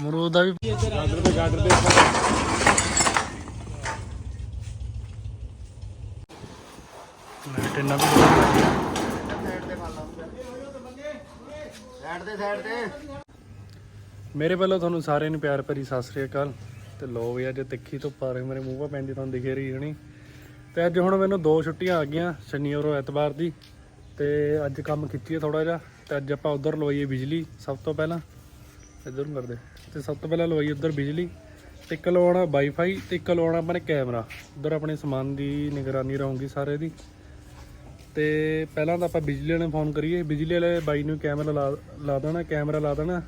ਅਮਰੂਦ ਦਾ ਵੀ ਗਾਡਰ ਦੇ ਗਾਡਰ ਦੇ ਲਾਈਟ ਇੰਨਾ ਵੀ ਵਧੀਆ ਲੱਗ ਗਿਆ ਸਾਈਡ ਤੇ ਸਾਈਡ ਤੇ। ਮੇਰੇ ਵੱਲੋਂ ਤੁਹਾਨੂੰ ਸਾਰਿਆਂ ਨੂੰ ਪਿਆਰ ਭਰੀ ਸਤਿ ਸ੍ਰੀ ਅਕਾਲ। ਤੇ ਲੋ ਵੀ ਅੱਜ ਤਿੱਖੀ ਧੁੱਪ ਆ ਰਹੀ ਮੇਰੇ ਮੂੰਹ 'ਤੇ ਪੈਂਦੀ ਤੁਹਾਨੂੰ ਦਿਖੇ ਰਹੀ ਹੋਣੀ। ਤੇ ਅੱਜ ਹੁਣ ਮੈਨੂੰ ਦੋ ਛੁੱਟੀਆਂ ਆ ਗਈਆਂ ਸ਼ਨੀਵਾਰ ਔਰ ਐਤਵਾਰ ਦੀ। ਤੇ ਅੱਜ ਕੰਮ ਖਿੱਚੀਏ ਥੋੜਾ ਜਿਹਾ। ਤੇ ਅੱਜ ਆਪਾਂ ਉਧਰ ਲਵਾਈਏ ਬਿਜਲੀ ਸਭ ਤੋਂ ਪਹਿਲਾਂ। ਇੱਧਰ ਨੂੰ ਕਰਦੇ। ਤੇ ਸਭ ਤੋਂ ਪਹਿਲਾਂ ਲਵਾਈਏ ਉਧਰ ਬਿਜਲੀ ਤੇ ਇੱਕ ਲਵਾਉਣਾ ਵਾਈਫਾਈ ਤੇ ਇੱਕ ਲਵਾਉਣਾ ਆਪਾਂ ਨੇ ਕੈਮਰਾ। ਉਧਰ ਆਪਣੇ ਸਮਾਨ ਦੀ ਨਿਗਰਾਨੀ ਰਹੂਗੀ ਸਾਰੇ ਦੀ। ਤੇ ਪਹਿਲਾਂ ਤਾਂ ਆਪਾਂ ਬਿਜਲੀ ਵਾਲੇ ਨੂੰ ਫੋਨ ਕਰੀਏ। ਬਿਜਲੀ ਵਾਲੇ ਬਾਈ ਨੂੰ ਕੈਮਰਾ ਲਾ ਲਾ ਦੇਣਾ ਕੈਮਰਾ ਲਾ ਦੇਣਾ।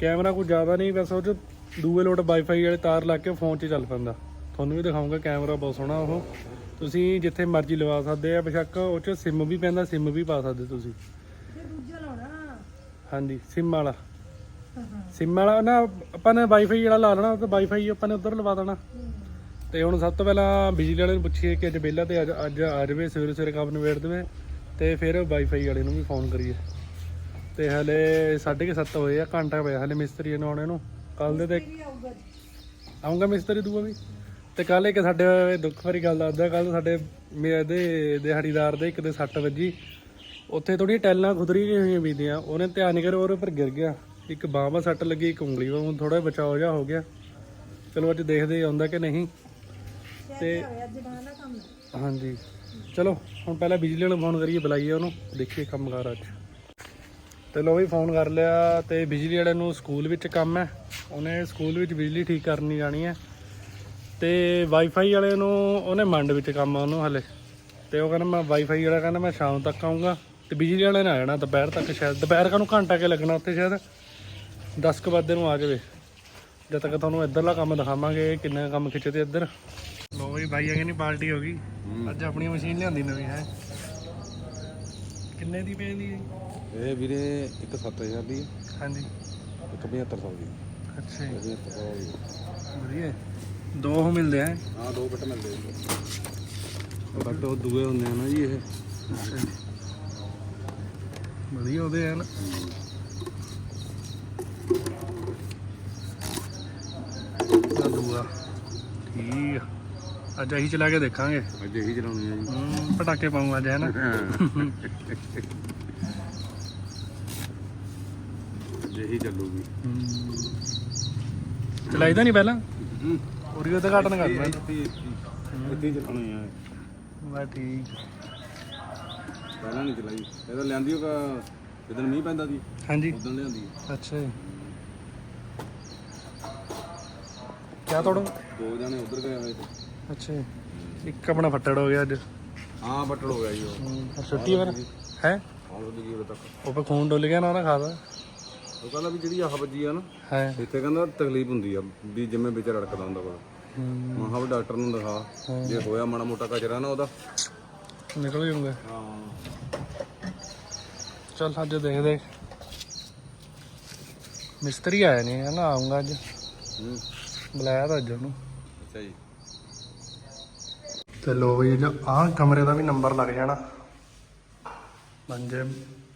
ਕੈਮਰਾ ਕੋਈ ਜ਼ਿਆਦਾ ਨਹੀਂ ਬਸ ਉਹ 'ਚ ਦੂਏ ਲੋਟ ਵਾਈਫਾਈ ਵਾਲੇ ਤਾਰ ਲਾ ਕੇ ਫੋਨ 'ਚ ਚੱਲ ਪੈਂਦਾ। ਤੁਹਾਨੂੰ ਵੀ ਦਿਖਾਉਂਗਾ ਕੈਮਰਾ ਬਹੁਤ ਸੋਹਣਾ ਉਹ। ਤੁਸੀਂ ਜਿੱਥੇ ਮਰਜ਼ੀ ਲਵਾ ਸਕਦੇ ਆ ਬੇਸ਼ੱਕ ਉਹ 'ਚ ਸਿਮ ਵੀ ਪੈਂਦਾ ਸਿਮ ਵੀ ਪਾ ਸਕਦੇ ਤੁਸੀਂ। ਹਾਂਜੀ ਸਿਮ ਵਾਲਾ। ਸਿਮ ਵਾਲਾ ਨਾ ਆਪਾਂ ਨੇ ਵਾਈਫਾਈ ਵਾਲਾ ਲਾ ਲੈਣਾ ਤਾਂ ਵਾਈਫਾਈ ਆਪਾਂ ਨੇ ਉਧਰ ਲਵਾ ਦੇਣਾ। ਤੇ ਹੁਣ ਸਭ ਤੋਂ ਪਹਿਲਾਂ ਬਿਜਲੀ ਵਾਲੇ ਨੂੰ ਪੁੱਛੀਏ ਕਿ ਅੱਜ ਵਿਹਲਾ ਤੇ ਅੱਜ ਅੱਜ ਆ ਜਾਵੇ ਸਵੇਰੇ ਸਵੇਰੇ ਕੰਮ ਨਿਬੇੜ ਦੇਵੇ ਤੇ ਫਿਰ ਵਾਈਫਾਈ ਵਾਲੇ ਨੂੰ ਵੀ ਫੋਨ ਕਰੀਏ। ਤੇ ਹਲੇ 7:30 ਹੋਏ ਆ ਘੰਟਾ ਪਿਆ ਹਲੇ ਮਿਸਤਰੀ ਨੂੰ ਆਉਣੇ ਨੂੰ। ਕੱਲ ਦੇ ਤੇ ਆਉਂਗਾ ਮਿਸਤਰੀ ਦੂਆ ਵੀ? ਤੇ ਕੱਲ ਇੱਕ ਸਾਡੇ ਦੁੱਖ ਭਰੀ ਗੱਲ ਦੱਸਦਾ ਕੱਲ ਸਾਡੇ ਮੇਰੇ ਦੇ ਦਿਹਾੜੀਦਾਰ ਦੇ ਇੱਕ ਦੇ ਸੱਟ ਵੱਜੀ। ਉੱਥੇ ਥੋੜੀ ਟੈਲਾਂ ਖੁਦਰੀ ਹੋਈਆਂ ਵੀਦੀਆਂ ਉਹਨੇ ਧਿਆਨ ਨਹੀਂ ਕਰਿਆ ਉਹਦੇ ਉੱਪਰ ਗਿਰ ਗਿਆ। ਇੱਕ ਬਾਹਾਂ ਸੱਟ ਲੱਗੀ ਇੱਕ ਉਂਗਲੀ ਨੂੰ ਥੋੜਾ ਬਚਾਓ ਜਾ ਹੋ ਗਿਆ। ਚਲੋ ਅੱਜ ਦੇਖਦੇ ਆਉਂਦਾ ਕਿ ਨਹੀਂ। ਤੇ ਹਾਂਜੀ। ਚਲੋ ਹੁਣ ਪਹਿਲਾਂ ਬਿਜਲੀ ਨੂੰ ਫੋਨ ਕਰੀਏ ਬੁਲਾਈਏ ਉਹਨੂੰ। ਦੇਖੀਏ ਕੰਮ ਕਾਰ ਅੱਜ। ਤੇ ਲੋ ਵੀ ਫੋਨ ਕਰ ਲਿਆ ਤੇ ਬਿਜਲੀ ਵਾਲੇ ਨੂੰ ਸਕੂਲ ਵਿੱਚ ਕੰਮ ਹੈ। ਉਹਨੇ ਸਕੂਲ ਵਿੱਚ ਬਿਜਲੀ ਠੀਕ ਕਰਨੀ ਜਾਣੀ ਹੈ। ਤੇ ਵਾਈਫਾਈ ਵਾਲੇ ਨੂੰ ਉਹਨੇ ਮੰਡ ਵਿੱਚ ਕੰਮ ਆ ਉਹਨੂੰ ਹਲੇ। ਤੇ ਉਹ ਕਹਿੰਦਾ ਮੈਂ ਵਾਈਫਾਈ ਵਾਲਾ ਕਹਿੰਦਾ ਮੈਂ ਸ਼ਾਮ ਤੱਕ ਆਉਂਗਾ ਤੇ ਬਿਜਲੀ ਵਾਲੇ ਨੇ ਆ ਜਾਣਾ ਦੁਪਹਿਰ ਤੱਕ ਸ਼ਾਇਦ। ਦੁਪਹਿਰ ਕਾ ਨੂੰ ਘੰਟਾ ਕੇ ਲੱਗਣਾ ਉੱਥੇ ਸ਼ਾਇਦ? 10 ਕੁ ਵਜੇ ਨੂੰ ਆ ਜਾਵੇ। ਜਦ ਤੱਕ ਤੁਹਾਨੂੰ ਇੱਧਰਲਾ ਕੰਮ ਦਿਖਾਵਾਂਗੇ ਕਿੰਨਾ ਕੰਮ ਖਿੱਚਦੇ ਇੱਧਰ। ਲੋ ਵੀ ਬਾਈ ਅਗੇ ਨਹੀਂ ਪਾਰਟੀ ਹੋ ਗਈ। ਅੱਜ ਆਪਣੀ ਮਸ਼ੀਨ ਲਿਆਂਦੀ ਨਵੀਂ ਹੈ। ਕਿੰਨੇ ਦੀ ਪੈਂਦੀ ਹੈ? ਇਹ ਵੀਰੇ ਇੱਕ 7000 ਦੀ ਹੈ, ਹਾਂਜੀ। ਇੱਕ 7500 ਦੀ ਅੱਛਾ ਜੀ। 7500 ਦੀ ਵਧੀਆ। ਦੋ ਹੋ ਮਿਲਦੇ ਆ ਹਾਂ ਦੋ ਕੱਟ ਮਿਲਦੇ ਜੀ ਕੱਟ ਉਹ ਦੂਏ ਹੁੰਦੇ ਆ ਨਾ ਜੀ ਇਹ। ਵਧੀਆ ਉਹਦੇ ਆ ਦੂਆ ਠੀਕ ਆ। ਅੱਜ ਅਸੀਂ ਚਲਾ ਕੇ ਦੇਖਾਂਗੇ। ਅੱਜ ਇਹੀ ਚਲਾਉਣੀ ਆ ਜੀ। ਹਮ, ਪਟਾਕੇ ਪਾਉਂ ਅੱਜ ਹੈ ਨਾ ਅੱਜ ਇਹੀ ਚੱਲੂਗੀ। ਚਲਾਈਦਾ ਨਹੀਂ ਪਹਿਲਾਂ? ਉਰੀ ਉਦਘਾਟਨ ਕਰਨਾ। ਇੱਥੇ ਇੱਥੇ ਚਲਾਉਣੀ ਆ। ਵਾ ਠੀਕ। ਪਹਿਲਾਂ ਨਹੀਂ ਚਲਾਈ। ਇਹ ਤਾਂ ਲਿਆਂਦੀ ਉਹ ਜਦੋਂ ਮੀਂਹ ਪੈਂਦਾ ਸੀ ਹਾਂਜੀ। ਉਦੋਂ ਲਿਆਂਦੀ। ਅੱਛਾ ਜੀ। ਕਿਆ ਤੋੜੋ? ਦੋ ਜਣੇ ਉਧਰ ਗਏ ਹੋਏ ਤੇ। ਅੱਛਾ ਜੀ। ਇੱਕ ਆਪਣਾ ਫੱਟੜ ਹੋ ਗਿਆ ਅੱਜ। ਹਾਂ ਬੱਟਲ ਹੋ ਗਿਆ ਜੀ ਉਹ। ਹਮ, ਛੁੱਟੀ ਫਿਰ? ਹੈ? ਉਹਦੀ ਤੱਕ। ਉਹ ਪੇ ਖੂਨ ਡੁੱਲ ਗਿਆ ਨਾ ਉਹਦਾ ਖਾਦਾ। ਉਹ ਕਹਿੰਦਾ ਵੀ ਜਿਹੜੀ ਆਹ ਵੱਜੀ ਆ ਨਾ ਹੈ। ਇੱਥੇ ਕਹਿੰਦਾ ਤਕਲੀਫ ਹੁੰਦੀ ਆ ਵੀ ਜਿਵੇਂ ਵਿੱਚ ਰੜਕਦਾ ਹੁੰਦਾ ਵਾ ਹਮ, ਮੈਂ ਕਿਹਾ ਵੀ ਡਾਕਟਰ ਨੂੰ ਦਿਖਾ ਜੇ ਹੋਇਆ ਮਾੜਾ ਮੋਟਾ ਕਚਰਾ ਨਾ ਉਹਦਾ। ਨਿਕਲ ਜੂਗਾ ਹਾਂ। ਚਲ ਅੱਜ ਦੇਖਦੇ। ਮਿਸਤਰੀ ਆਇਆ ਨਹੀਂ ਹੈ ਨਾ ਆਉਂਗਾ ਅੱਜ। ਹੂੰ। ਬੁਲਾਇਆ ਤਾਂ ਅੱਜ ਉਹਨੂੰ। ਅੱਛਾ ਜੀ। ਤੇ ਲੋ ਵੀ ਜੋ ਆਹ ਕਮਰੇ ਦਾ ਵੀ ਨੰਬਰ ਲੱਗ ਜਾਣਾ। ਪੰਜੇ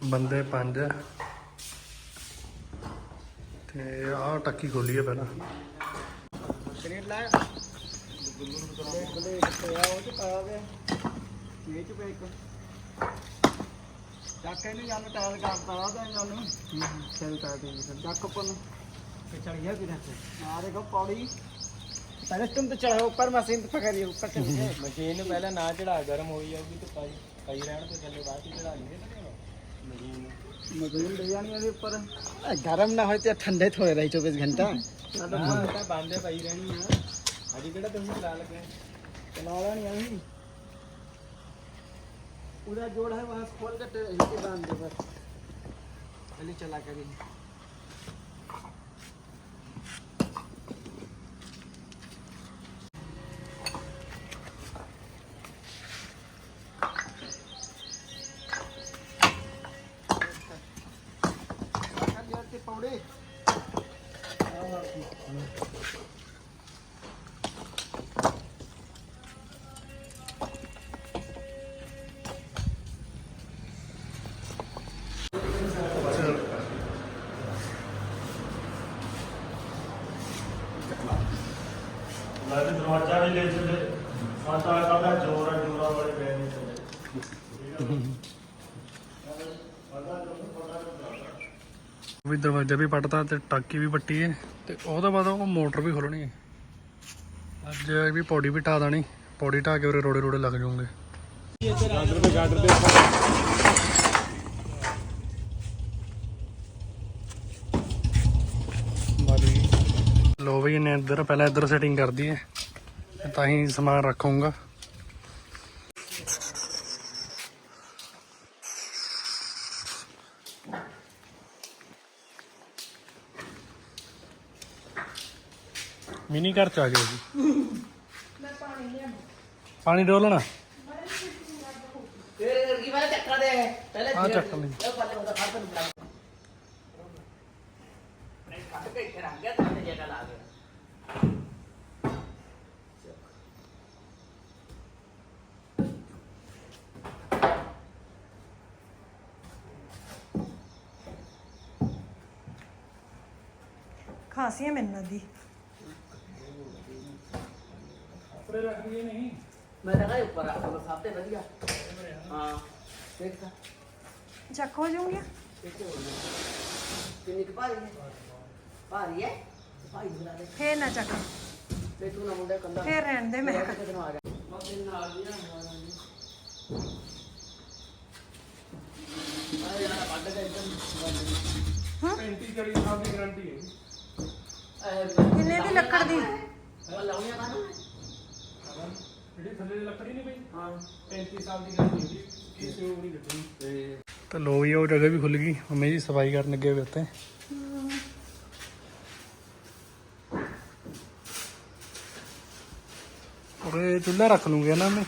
ਬੰਦੇ ਪੰਜ। ਤੇ ਆਹ ਟੱਕੀ ਖੋਲੀ ਹੈ ਪਹਿਲਾਂ। ਗ੍ਰੇਡ ਲਾਇਆ ਬਲੇ ਕਿੱਥੇ ਆ ਉਹ ਚ ਪਾ ਦੇ ਇਹ ਚ ਪੇ ਇੱਕ ਚੱਕ ਇਹਨੂੰ ਜਾਂ ਕਰਤਾ ਆ ਤਾਂ ਇਹਨਾਂ। ਨੂੰ ਚੱਲ ਤਾ ਦੇ ਚੱਕ ਉੱਪਰ हाँ, पहले तुम तो चढ़ाओ ऊपर मशीन तो पकड़िए ऊपर चल मशीन तो पहले ना चढ़ा गर्म हो जाएगी तो कई कई रहने तो चले बाद ही चढ़ा लेंगे। मशीन भैया नहीं अभी ऊपर। गर्म ना हो तो ठंडे थोड़े रही चौबीस घंटा। हाँ, हाँ। बांधे पाई रहनी है? अभी बेटा तुम चला लगे चला रहा नहीं अभी। पूरा जोड़ है वहाँ खोल कर बाँध दे बस। चलिए चला करिए ਦਰਵਾਜ਼ਾ ਵੀ ਪੱਟਤਾ ਤੇ ਟਾਕੀ ਵੀ ਪੱਟੀ ਹੈ ਤੇ ਉਹਦੇ ਬਾਅਦ ਉਹ ਮੋਟਰ ਵੀ ਖੋਲਣੀ ਹੈ ਅੱਜ ਵੀ ਪੌੜੀ ਵੀ ਢਾ ਦੇਣੀ, ਪੌੜੀ ਢਾ ਕੇ ਉਰੇ ਰੋੜੇ ਰੋੜੇ ਲੱਗ ਜਾਣਗੇ ਗਾਡਰ ਤੇ ਗਾਡਰ ਤੇ ਲੋ ਵੀ ਇਹਨੇ ਇੱਧਰ, ਪਹਿਲਾਂ ਇੱਧਰ ਸੈਟਿੰਗ ਕਰਦੀ ਹੈ ਤਾਂ ਹੀ ਸਮਾਨ ਰੱਖੂੰਗਾ। ਮਿਨੀ ਘਰ ਚ ਆ ਗਏ ਜੀ। ਪਾਣੀ ਡੋਲਣਾ? ਫੇਰ ਕੀ ਵਾਲਾ ਚੱਕਰ ਦੇ ਪਹਿਲੇ ਆ ਚੱਕ ਲਈ। ਉਹ ਪੱਲੇ ਉਹਦਾ ਖੜ ਤੈਨੂੰ ਬੁਲਾ ਨਹੀਂ ਕੱਢ ਕੇ ਇੱਥੇ ਰੱਖ ਗਿਆ ਤਾਂ ਜਗ੍ਹਾ ਲਾ ਗਿਆ ਖਾਂਸੀ ਹੈ ਮੈਨੂੰ ਲੱਗਦੀ ਮੈਂ ਤਾਂ ਕਹਾਂ ਉੱਪਰ ਰੱਖ ਲਓ ਸਭ ਤੋਂ ਵਧੀਆ। ਹਾਂ ਦੇਖ ਤਾਂ। ਚੱਕ ਹੋ ਜਾਊਂਗੀ ਕਿੰਨੀ ਕੁ ਭਾਰੀ ਹੈ। ਭਾਰੀ ਹੈ? ਭਾਈ ਬੁਲਾ ਦੇ। ਫੇਰ ਨਾ ਚੱਕ। ਤੇ ਤੂੰ ਨਾ ਮੁੰਡੇ ਕੰਦਾ ਫੇਰ ਰਹਿਣ ਦੇ ਮੈਂ ਕਿਤੇ ਨੂੰ ਆ ਗਿਆ ਬਸ ਇਹ ਨਾਲ ਦੀ ਨਾ। ਆ ਯਾਰ ਕੱਢ ਕੇ ਇੱਧਰ 35 40 ਸਾਲ ਦੀ ਗਾਰੰਟੀ ਹੈ। ਕਿੰਨੇ ਦੀ ਲੱਕੜ ਦੀ? ਲਾਉਣੀਆਂ ਕਾਹਨੂੰ ਜਿਹੜੀ ਥੱਲੇ ਦੀ ਲੱਕੜੀ ਨਹੀਂ ਪਈ? ਹਾਂ। 35 ਸਾਲ ਦੀ ਗਾਰੰਟੀ ਹੈ ਕਿਸੇ ਉਹ ਨਹੀਂ। ਲੱਗਣੀ ਤੇ ਤਾਂ ਲੋ ਜੀ ਉਹ ਜਗ੍ਹਾ ਵੀ ਖੁੱਲ ਗਈ। ਮੰਮੀ ਜੀ ਸਫ਼ਾਈ ਕਰਨ ਲੱਗੇ ਹੋਏ ਉੱਤੇ ਉਰੇ ਚੁੱਲ੍ਹਾ ਰੱਖ ਲੂੰਗੇ ਨਾ ਮੈਂ।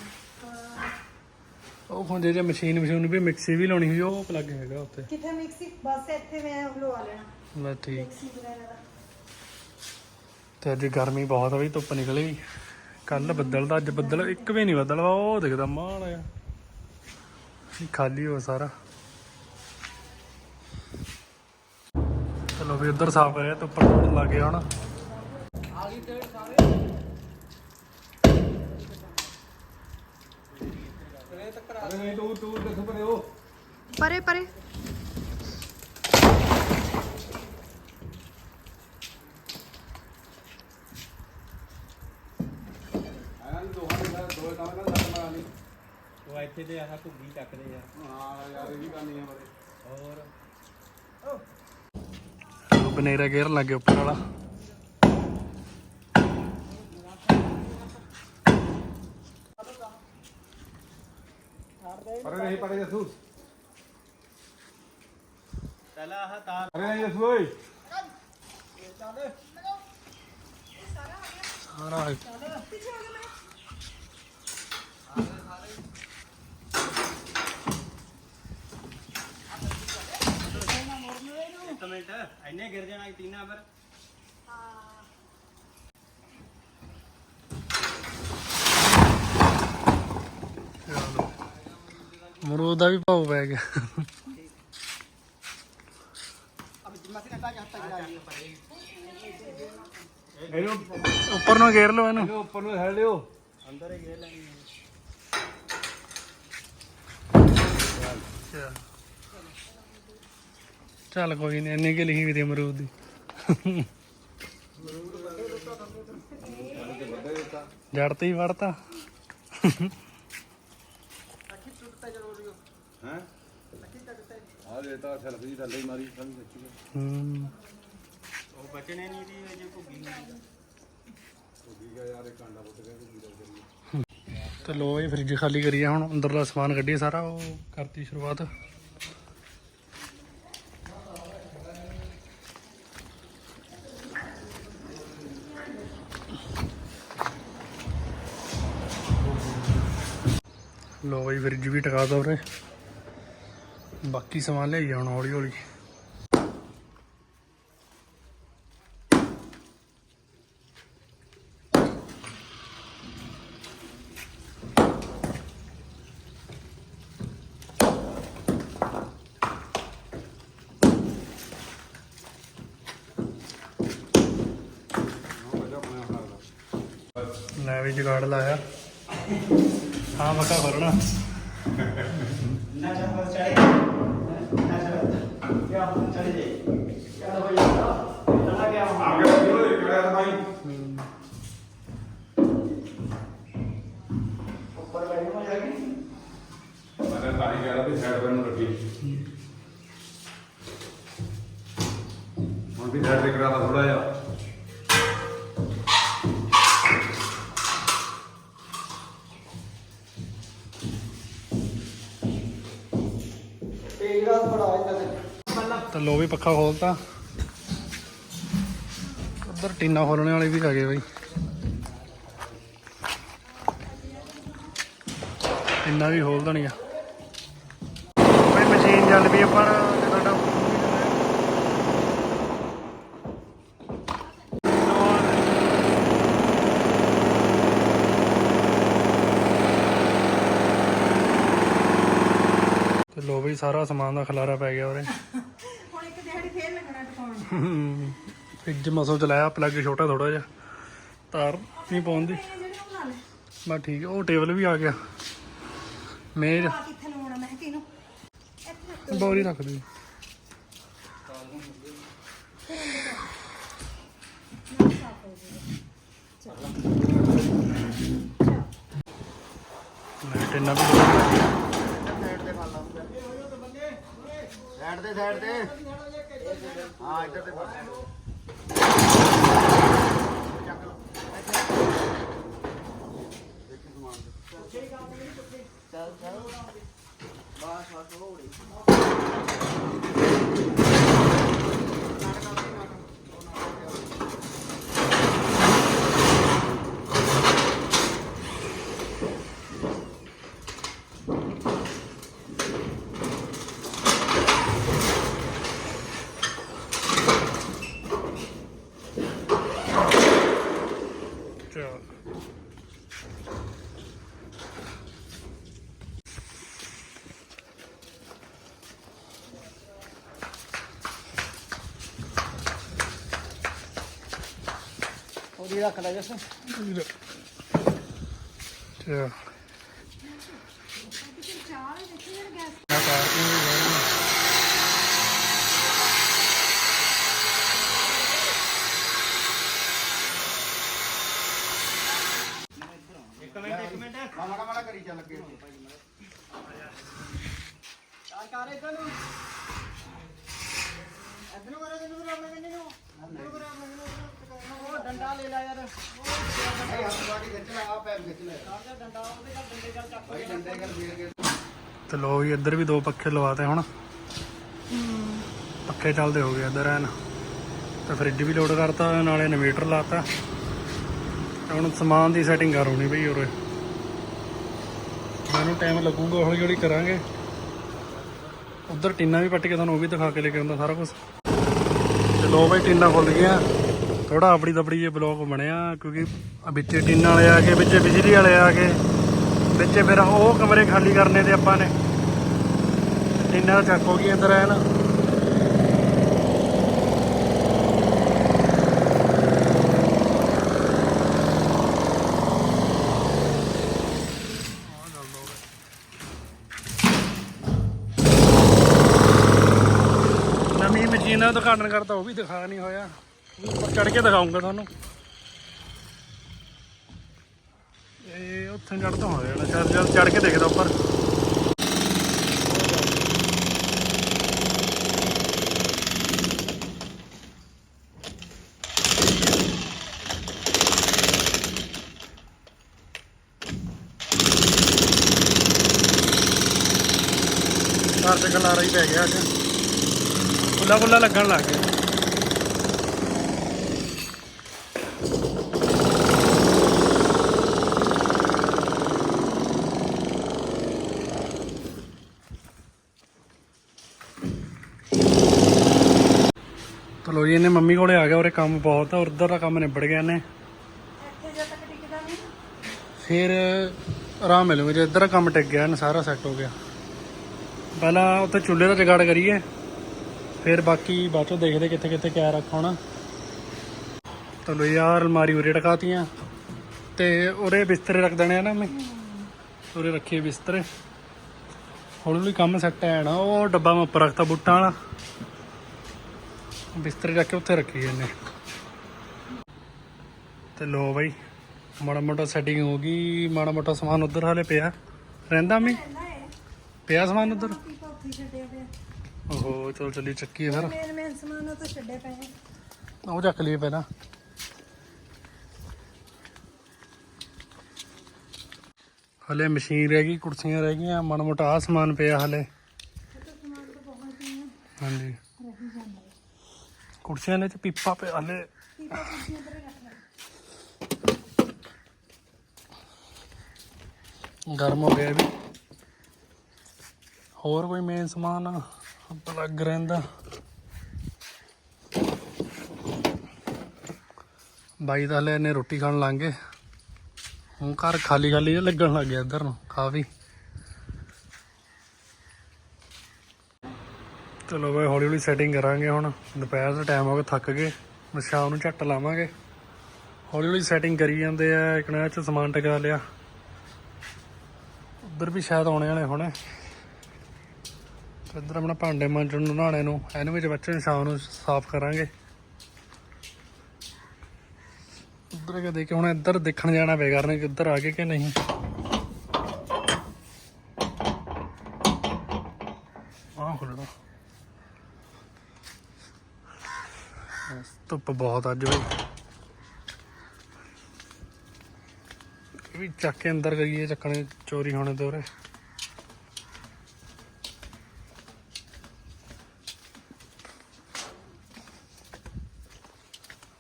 ਉਹ ਹੁੰਦੇ ਜੇ ਮਸ਼ੀਨ ਮਸ਼ੀਨ ਵੀ ਮਿਕਸੀ ਵੀ ਲਾਉਣੀ ਹੋਈ ਉਹ ਪਲੱਗ ਹੈਗਾ ਉੱਤੇ ਕਿੱਥੇ ਮਿਕਸੀ? ਬਸ ਇੱਥੇ ਮੈਂ ਲਵਾ ਲੈਣਾ। ਬਸ ਠੀਕ। ਮਿਕਸੀ ਤੇ ਅੱਜ ਗਰਮੀ ਬਹੁਤ ਹੋਈ ਧੁੱਪ ਨਿਕਲੀ ਕੱਲ ਬੱਦਲ ਦਾ ਅੱਜ ਬੱਦਲ ਇੱਕ ਵੀ ਨਹੀਂ ਬੱਦਲ ਉਹ ਦਿਖਦਾ ਮਾਲ ਆ। ਖਾਲੀ ਹੋ ਸਾਰਾ। ਚਲੋ ਵੀ ਉਧਰ ਸਾਫ਼ ਕਰਿਆ ਧੁੱਪ ਨੂੰ ਲੱਗ ਗਿਆ ਹੁਣ ਅਰੇ ਨਹੀਂ ਤੂੰ ਤੂੰ ਦੇਖੋ ਪਰੇ ਉਹ ਪਰੇ ਪਰੇ ਆਇਆ ਨਹੀਂ ਦੋਹਾਂ ਦੇ ਨਾਲ ਦੋਏ ਕੰਮ ਨਾਲ ਲੱਗ ਮਾਰਾ ਨਹੀਂ ਇੱਥੇ ਤੇ ਆਹ ਘੁੱਗੀ ਚੱਕਦੇ ਆ। ਹਾਂ ਯਾਰ ਇਹ ਵੀ ਕਰਨੀ ਆ ਬਰੇ ਹੋਰ। ਉਹ ਬਨੇਰਾ ਗੇਰ ਲੱਗੇ ਉੱਪਰ ਵਾਲਾ ਪਰੇ ਨਹੀਂ ਪਰੇ ਦੱਸੂ ਪਹਿਲਾਂ ਆਹ ਤਾਰ ਪਰੇ ਨਹੀਂ ਦੱਸੂ ਓਏ ਸਾਰਾ ਇੱਕ ਮਿੰਟ ਇੰਨੇ ਗਿਰ ਜਾਣਾ ਟੀਨਾ ਪਰ ਚਲੋ ਮਰੂਦ ਦਾ ਵੀ ਭਾਉ ਪੈ ਗਿਆ। ਇਹਨੂੰ ਉੱਪਰ ਨੂੰ ਗੇਰ ਲਓ ਇਹਨੂੰ। ਉੱਪਰ ਨੂੰ ਹੈਲ ਲਿਓ ਅੰਦਰ ਹੀ ਗਿਰ ਲੈਣੀ ਚੱਲ। ਕੋਈ ਨਹੀਂ ਇੰਨੀ ਕਿ ਲਿਖੀ ਵੀ ਤੇ ਅਮਰੂਦ ਦੀ। ਜੜ ਤੇ ਹੀ ਵੜਤਾ ਤਾਂ ਸੈਲਫੀ ਥੱਲੇ ਹੀ ਮਾਰੀ ਸਮਝ ਸੱਚੀ ਹੂੰ ਉਹ ਬਚਣੇ ਨਹੀਂ ਦੀ ਜੇ ਘੁੱਗੀ ਹੁੰਦੀ ਉਹ ਠੀਕ ਆ ਯਾਰ ਇਹ ਕਾਂਡਾ ਪੁੱਟ ਗਿਆ ਤੇ ਕੀ ਕਰੀਏ ਤੇ ਲੋ ਇਹ ਫ੍ਰਿਜ ਖਾਲੀ ਕਰੀਏ ਹੁਣ ਅੰਦਰਲਾ ਸਮਾਨ ਕੱਢੀਏ ਸਾਰਾ ਉਹ ਕਰਤੀ ਸ਼ੁਰੂਆਤ। ਲੋ ਬਈ ਫ੍ਰਿਜ ਵੀ ਟਕਾ ਦੋ ਉਰੇ। ਬਾਕੀ ਸਮਾਨ ਲਿਆਈ ਹੁਣ ਹੌਲੀ ਹੌਲੀ। ਹਾਂ ਲੈ ਵੀ ਜਗਾੜ ਲਾਇਆ। ਹਾਂ, ਮੱਕਾ ਖੋਲਣਾ ਨਾ ਚਾਹ। ਚੜੇ ਚਾਹ ਕਿਆ ਹੁਣ ਚੜੇ ਜੇ ਕਿਆ ਹੋ ਜਾਂਦਾ ਨਾ ਕਿਆ ਹੋ ਅੱਗੇ ਵੀਡੀਓ ਦੇਖ ਰਿਹਾ ਭਾਈ ਉੱਪਰ ਬੈਠੇ ਹੋ ਜਾ ਕੇ ਮੈਂ ਤਾਂ ਹੀ ਕਹਿ ਰਿਹਾ ਵੀ ਸਾਈਡ ਨੂੰ ਰੱਖੀ ਹੁਣ ਵੀ ਲੋ ਵੀ ਪੱਖਾ ਖੋਲਤਾ। ਉਧਰ ਟੀਨਾ ਖੋਲਣੇ ਵਾਲੇ ਵੀ ਗਏ ਬਈ। ਟੀਨਾ ਵੀ ਖੋਲ ਦੇਣੀ ਆ ਬਈ ਮਸ਼ੀਨ ਚੱਲ ਪਈ ਆਪਾਂ ਤੇ ਤੁਹਾਡਾ ਤੇ ਲੋ ਬਈ ਸਾਰਾ ਸਮਾਨ ਦਾ ਖਲਾਰਾ ਪੈ ਗਿਆ ਉਰੇ ਹੁਣ ਇੱਕ ਦਿਹਾੜੀ ਫੇਰ ਲੱਗਣਾ ਟਿਕਾਉਣ ਫ੍ਰਿਜ ਮਸੋ ਚਲਾਇਆ ਪਲੱਗ ਛੋਟਾ ਥੋੜਾ ਜਿਹਾ। ਤਾਰ ਨਹੀਂ ਪਾਉਂਦੀ ਇਹ ਬਸ ਠੀਕ ਹੈ ਉਹ ਟੇਬਲ ਵੀ ਆ ਗਿਆ। ਮੇਜ਼। ਕਿੱਥੇ ਲਵਾਉਣਾ ਮੈਂ ਕਿਹਨੂੰ ਬੋਰੀ ਰੱਖ ਦੇ। ਲਾਈਟ ਇੰਨਾ ਵੀ ਸਾਈਡ ਤੇ ਫੜ ਲਾ ਸਾਈਡ ਤੇ ਸਾਈਡ ਤੇ। ਹਾਂ, ਇੱਧਰ ਤੇ ਫੜ ਚੱਕ ਲਓ ਚੱਲ ਚੱਲ। ਬਾਸ ਬਾਸ ਹੋੜੀ ਉਹਦੀ ਰੱਖ ਲੈ ਜਸ। ਚੱਲ ਚਾਹ ਦੇਖੀ ਯਾਰ ਗੈਸ ਮੈਂ ਪਾਰਕਿੰਗ ਵੀ ਜਾਣੀ ਮਾਮਾ ਕਮਾਲਾ ਕਰੀ ਚੱਲ ਅੱਗੇ। ਚਾਰ ਕਰ ਇਧਰ ਨੂੰ। ਇਧਰ ਨੂੰ ਕਰੋ ਕਿੰਨੂੰ ਕਰੋ ਕਿੰਨੂੰ ਨੂੰ ਕਰੋ ਆਪਣੇ ਕਿੰਨੂੰ ਉਹ ਡੰਡਾ ਲੈ ਲੈ ਯਾਰ। ਤੇ ਲੋ ਵੀ ਇੱਧਰ ਵੀ ਦੋ ਪੱਖੇ ਲਵਾਤੇ ਹੁਣ। ਪੱਖੇ ਚੱਲਦੇ ਹੋ ਗਏ ਇੱਧਰ ਐਨ। ਤੇ ਫ੍ਰਿਜ ਵੀ ਲੋਡ ਕਰਤਾ ਨਾਲੇ ਇਨਵੇਟਰ ਲਾਤਾ। ਤੇ ਹੁਣ ਸਮਾਨ ਦੀ ਸੈਟਿੰਗ ਕਰ ਹੋਣੀ ਬਈ ਉਰੇ। ਮੈਨੂੰ ਟਾਈਮ ਲੱਗੂਗਾ, ਹੌਲੀ ਹੌਲੀ ਕਰਾਂਗੇ। ਉਧਰ ਟੀਨਾ ਵੀ ਪੱਟ ਕੇ ਤੁਹਾਨੂੰ ਉਹ ਵੀ ਦਿਖਾ ਕੇ ਲੈ ਕੇ ਆਉਂਦਾ ਸਾਰਾ ਕੁਝ ਤੇ ਲੋ ਬਈ, ਟੀਨਾ ਖੁੱਲ ਗਿਆ। ਥੋੜਾ ਆਪੜੀ ਦਬੜੀ ਜੇ ਬਲੌਕ ਬਣਿਆ, ਕਿਉਂਕਿ ਵਿੱਚ ਵਿੱਚੇ ਵਾਲੇ ਆ ਕੇ, ਵਿੱਚ ਬਿਜਲੀ ਵਾਲੇ ਆ ਕੇ, ਵਿੱਚ ਫਿਰ ਉਹ ਕਮਰੇ ਖਾਲੀ ਕਰਨੇ ਤੇ ਆਪਾਂ ਨੇ। ਟੀਨਾ ਚੱਕ ਹੋ ਗਈ ਅੰਦਰ ਐਨ ਨਵੀਂ ਮਸ਼ੀਨ ਦਾ ਉਦਘਾਟਨ ਕਰਤਾ, ਉਹ ਵੀ ਦਿਖਾ ਨਹੀਂ ਹੋਇਆ। ਉੱਪਰ ਚੜ ਕੇ ਦਿਖਾਉਂਗਾ ਤੁਹਾਨੂੰ। ਇਹ ਉੱਥੇ ਚੜਦਾ ਹੋ ਜਾਣਾ ਸ਼ਾਇਦ ਚੱਲ ਚੜ ਕੇ ਦੇਖਦਾ ਉੱਪਰ। ਘਰ ਤੇ ਕਲਾਰਾ ਹੀ ਪੈ ਗਿਆ ਅੱਜ। ਕੁੱਲਾ ਕੁੱਲਾ ਲੱਗਣ ਲੱਗ ਗਿਆ ਚਲੋ ਜੀ ਇਹਨੇ ਮੰਮੀ ਕੋਲੇ ਆ ਗਿਆ ਉਹਰੇ ਕੰਮ ਬਹੁਤ ਆ ਉਧਰ ਦਾ ਕੰਮ ਨਿਬੜ ਗਿਆ ਨਹੀਂ ਫਿਰ ਆਰਾਮ ਮਿਲੂਗਾ ਜੇ ਇੱਧਰ ਕੰਮ ਟਿਕ ਗਿਆ ਨਾ ਸਾਰਾ ਸੈੱਟ ਹੋ ਗਿਆ। ਪਹਿਲਾਂ ਉੱਥੇ ਚੁੱਲ੍ਹੇ ਦਾ ਜਗਾੜ ਕਰੀਏ ਫਿਰ ਬਾਕੀ ਬਾਅਦ ਚੋਂ ਦੇਖਦੇ ਕਿੱਥੇ ਕਿੱਥੇ ਕਿਆ ਰੱਖਣਾ ਚਲੋ ਯਾਰ ਅਲਮਾਰੀ ਉਰੇ ਟਕਾਤੀਆਂ ਤੇ ਉਰੇ ਬਿਸਤਰੇ ਰੱਖ ਦੇਣੇ ਆ ਨਾ ਮੈਂ। ਉਰੇ ਰੱਖੀਏ ਬਿਸਤਰੇ। ਹੌਲੀ ਹੌਲੀ ਕੰਮ ਸੈੱਟ ਹੈ ਨਾ ਉਹ ਡੱਬਾ ਮੈਂ ਉੱਪਰ ਰੱਖਤਾ ਬੁੱਟਾਂ ਵਾਲਾ। ਬਿਸਤਰੇ ਰੱਖ ਕੇ ਉੱਥੇ ਰੱਖੀ ਇਹਨੇ ਤੇ ਲੋ ਬਾਈ, ਮਾੜਾ ਮੋਟਾ ਸੈਟਿੰਗ ਹੋ ਗਈ, ਮਾੜਾ ਮੋਟਾ ਸਮਾਨ ਉਧਰ ਹਾਲੇ ਪਿਆ। ਰਹਿੰਦਾ ਮੈਂ? ਪਿਆ ਸਮਾਨ ਉਧਰ? ਓਹੋ, ਚਲ ਚੱਲੀ ਚੱਕੀ ਫਿਰ। ਮੇਨ ਮੇਨ ਸਮਾਨ ਉਹ ਤਾਂ ਛੱਡੇ ਪਏ ਉਹ ਚੱਕ ਲਈਏ ਪਹਿਲਾਂ। ਹਲੇ ਮਸ਼ੀਨ ਰਹਿ ਗਈ, ਕੁਰਸੀਆਂ ਰਹਿ ਗਈਆਂ, ਮਾੜਾ ਮੋਟਾ ਆਹ ਸਮਾਨ ਪਿਆ ਹਲੇ। ਹਾਂਜੀ। ਕੁਰਸੀਆਂ ਨੇ ਚ ਪੀਪਾ ਪਿਆ ਹਲੇ। ਗਰਮ ਹੋ ਗਿਆ ਵੀ। ਹੋਰ ਕੋਈ ਮੇਨ ਸਮਾਨ ਪਲੱਗ ਰਹਿੰਦਾ। ਬਾਈ ਦਾ ਹਲੇ ਨੇ ਰੋਟੀ ਖਾਣ ਲੰਘ ਗਏ। ਹੁਣ ਘਰ ਖਾਲੀ ਖਾਲੀ ਲੱਗਣ ਲੱਗ ਗਿਆ ਇੱਧਰ ਨੂੰ ਕਾਫੀ ਚਲੋ ਬਈ, ਹੌਲੀ ਹੌਲੀ ਸੈਟਿੰਗ ਕਰਾਂਗੇ ਹੁਣ। ਦੁਪਹਿਰ ਦਾ ਟਾਈਮ ਹੋ ਗਿਆ ਥੱਕ ਗਏ ਹੁਣ ਸ਼ਾਮ ਨੂੰ ਝੱਟ ਲਾਵਾਂਗੇ। ਹੌਲੀ ਹੌਲੀ ਸੈਟਿੰਗ ਕਰੀ ਜਾਂਦੇ ਆ, ਇੱਕ ਨਾ ਚ ਸਮਾਨ ਟਿਕਾ ਲਿਆ। ਉੱਧਰ ਵੀ ਸ਼ਾਇਦ ਆਉਣੇ ਵਾਲੇ ਹੋਣੇ। ਇੱਧਰ ਆਪਣਾ ਭਾਂਡੇ ਮਾਂਜਣ ਨੂੰ ਨਹਾਣੇ ਨੂੰ। ਇਹਨੂੰ ਵਿੱਚ ਬੱਚੇ ਨੂੰ ਸ਼ਾਮ ਨੂੰ ਸਾਫ਼ ਕਰਾਂਗੇ। ਉੱਧਰ ਕੇ ਦੇਖ ਹੁਣ ਇੱਧਰ ਦੇਖਣ ਜਾਣਾ ਪਏਗਾ, ਕਰਨੇ ਕਿ ਆ ਗਏ ਕਿ ਨਹੀਂ। ਆਹ ਖੁੱਲਦਾ ਧੁੱਪ ਬਹੁਤ ਅੱਜ ਬਈ ਵੀ ਚੱਕ ਕੇ ਅੰਦਰ ਗਈਏ ਚੱਕਣੇ ਚੋਰੀ ਹੋਣੇ ਦੋਰੇ ਉਰੇ।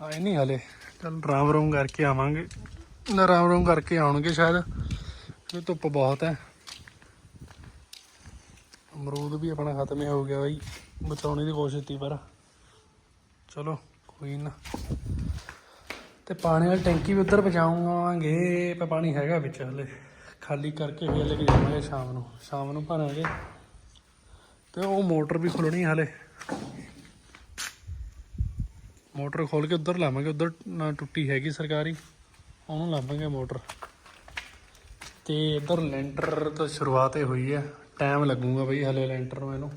ਆਏ ਨਹੀਂ ਹਲੇ। ਚੱਲ ਰਾਮ ਰੂਮ ਕਰਕੇ ਆਵਾਂਗੇ। ਨਾ ਰਾਮ ਰੂਮ ਕਰਕੇ ਆਉਣਗੇ ਸ਼ਾਇਦ। ਕਿਉਂਕਿ ਧੁੱਪ ਬਹੁਤ ਹੈ। ਅਮਰੂਦ ਵੀ ਆਪਣਾ ਖਤਮ ਹੀ ਹੋ ਗਿਆ ਬਾਈ। ਬਚਾਉਣੇ ਦੀ ਕੋਸ਼ਿਸ਼ ਕੀਤੀ ਪਰ। ਚਲੋ, ਕੋਈ ਨਾ। ਤੇ ਪਾਣੀ ਵਾਲੀ ਟੈਂਕੀ ਵੀ ਉੱਧਰ ਪਹੁੰਚਾਵਾਂਗੇ। ਪਰ ਪਾਣੀ ਹੈਗਾ ਵਿੱਚ ਹਲੇ। ਖਾਲੀ ਕਰਕੇ ਫੇਰ ਲੈ ਕੇ ਜਾਵਾਂਗੇ ਸ਼ਾਮ ਨੂੰ। ਸ਼ਾਮ ਨੂੰ ਭਰਾਂਗੇ। ਤੇ ਉਹ ਮੋਟਰ ਵੀ ਖੋਲਣੀ ਹਲੇ। ਮੋਟਰ ਖੋਲ ਕੇ ਉੱਧਰ ਲਾਵਾਂਗੇ। ਉੱਧਰ ਨਾ ਟੁੱਟੀ ਹੈਗੀ ਸਰਕਾਰੀ। ਉਹਨੂੰ ਲਾਵਾਂਗੇ ਮੋਟਰ। ਤੇ ਇੱਧਰ ਲੈਂਟਰ ਤਾਂ ਸ਼ੁਰੂਆਤ ਹੀ ਹੋਈ ਹੈ ਟਾਈਮ ਲੱਗੂਗਾ ਬਈ ਹਲੇ ਲੈਂਟਰ ਨੂੰ ਇਹਨੂੰ।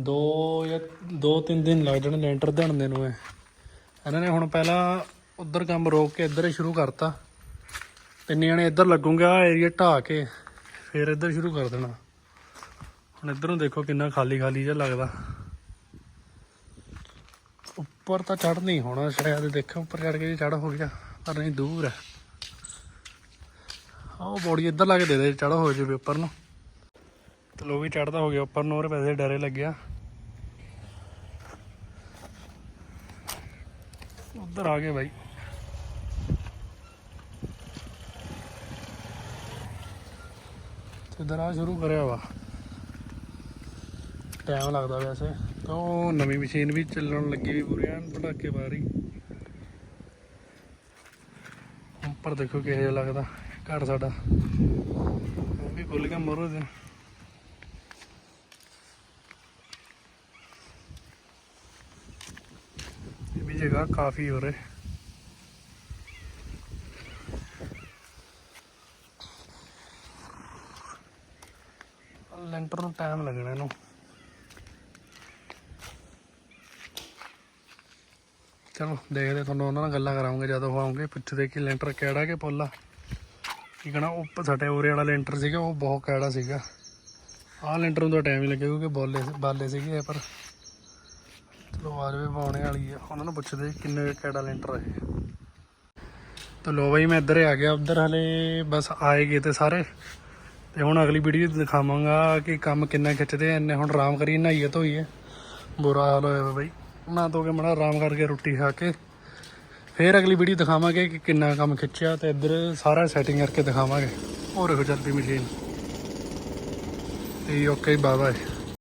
ਦੋ ਜਾਂ ਦੋ ਤਿੰਨ ਦਿਨ ਲੱਗ ਜਾਣੇ ਲੈਂਟਰ ਧਣਦੇ ਨੂੰ ਇਹ। ਇਹਨਾਂ ਨੇ ਹੁਣ ਪਹਿਲਾਂ ਉੱਧਰ ਕੰਮ ਰੋਕ ਕੇ ਇੱਧਰ ਹੀ ਸ਼ੁਰੂ ਕਰਤਾ। ਤਿੰਨ ਜਣੇ ਇੱਧਰ ਲੱਗੂਗੇ ਆ ਏਰੀਆ ਢਾਹ ਕੇ ਫਿਰ ਇੱਧਰ ਸ਼ੁਰੂ ਕਰ ਦੇਣਾ। ਹੁਣ ਇੱਧਰ ਨੂੰ ਦੇਖੋ ਕਿੰਨਾ ਖਾਲੀ ਖਾਲੀ ਜਿਹਾ ਲੱਗਦਾ। ਉੱਪਰ ਤਾਂ ਚੜ ਨਹੀਂ ਹੋਣਾ, ਸ਼ਾਇਦ ਦੇਖੋ ਉੱਪਰ ਚੜ ਕੇ ਜੇ ਚੜ ਹੋ ਗਿਆ, ਪਰ ਨਹੀਂ ਦੂਰ ਹੈ। ਆਹ ਉਹ ਬੋੜੀ ਇੱਧਰ ਲਾ ਕੇ ਦੇ ਦੇ ਚੜ ਹੋ ਜਾਵੇ ਉੱਪਰ ਨੂੰ। ਚਲੋ ਵੀ ਚੜਦਾ ਹੋ ਗਿਆ, ਉੱਪਰ ਨੂੰ ਉਹਦੇ ਪੈਸੇ ਡਰੇ ਲੱਗਿਆ। ਉਧਰ ਆ ਗਏ ਬਾਈ। ਤੇ ਇੱਧਰ ਸ਼ੁਰੂ ਕਰਿਆ ਵਾ। ਟਾਈਮ ਲੱਗਦਾ ਵੈਸੇ। ਤਾਂ ਉਹ ਨਵੀਂ ਮਸ਼ੀਨ ਵੀ ਚੱਲਣ ਲੱਗੀ ਵੀ ਪੂਰੀ, ਐਨ ਪਟਾਕੇ ਬਾਰੀ ਉੱਪਰ ਦੇਖੋ ਕਿਹੋ ਜਿਹਾ ਲੱਗਦਾ, ਘਰ ਸਾਡਾ। ਉਹ ਵੀ ਖੁੱਲ ਗਿਆ ਮਰੋ ਦੇ ਇਹ ਵੀ ਜਗ੍ਹਾ ਕਾਫੀ ਹੋ ਰਹੇ ਲੈਂਟਰ ਨੂੰ ਟਾਈਮ ਲੱਗਣਾ ਇਹਨੂੰ। ਚਲੋ, ਦੇਖਦੇ ਤੁਹਾਨੂੰ ਉਹਨਾਂ ਨਾਲ ਗੱਲਾਂ ਕਰਾਉਂਗੇ ਜਦੋਂ ਉਹ ਆਉਂਗੇ ਪੁੱਛਦੇ ਕਿ ਲੈਂਟਰ ਕਿਹੜਾ ਕਿ ਪੋਲਾ ਕੀ ਕਹਣਾ ਉਹ ਸਾਡੇ ਉਰੇ ਵਾਲਾ ਲੈਂਟਰ ਸੀਗਾ, ਉਹ ਬਹੁਤ ਕਿਹੜਾ ਸੀਗਾ। ਆਹ ਲੈਂਟਰ ਨੂੰ ਤਾਂ ਟਾਈਮ ਹੀ ਲੱਗਿਆ, ਕਿਉਂਕਿ ਬੋਲੇ, ਬਾਲੇ ਸੀਗੇ ਪਰ ਚਲੋ ਆਵਾਜ਼ ਵੀ ਪਾਉਣੇ ਵਾਲੀ ਆ। ਉਹਨਾਂ ਨੂੰ ਪੁੱਛਦੇ ਕਿੰਨੇ ਕਿਹੜਾ ਲੈਂਟਰ ਹੈ ਤਾਂ ਲੋ ਬਈ, ਮੈਂ ਇੱਧਰ ਆ ਗਿਆ। ਉੱਧਰ ਹਲੇ ਬਸ ਆਏ ਗਏ ਤੇ ਸਾਰੇ। ਤੇ ਹੁਣ ਅਗਲੀ ਵੀਡੀਓ ਦਿਖਾਵਾਂਗਾ ਕਿ ਕੰਮ ਕਿੰਨਾ ਖਿੱਚਦੇ ਆ। ਇੰਨੇ ਹੁਣ ਆਰਾਮ ਕਰੀ ਨਹਾਈਏ, ਧੋਈਏ। ਬੁਰਾ ਹਾਲ ਹੋਇਆ ਵਾ ਬਈ। ਨਾ ਧੋ ਕੇ ਮੜਾ ਆਰਾਮ ਕਰਕੇ ਰੋਟੀ ਖਾ ਕੇ। ਫੇਰ ਅਗਲੀ ਵੀਡੀਓ ਦਿਖਾਵਾਂਗੇ ਕਿ ਕਿੰਨਾ ਕੰਮ ਖਿੱਚਿਆ ਤੇ ਇੱਧਰ ਸਾਰਾ ਸੈਟਿੰਗ ਕਰਕੇ ਦਿਖਾਵਾਂਗੇ। ਹੋਰ ਦੇਖੋ ਚੱਲਦੀ ਮਸ਼ੀਨ ਤੇ ਓਕੇ ਬਾਏ ਬਾਏ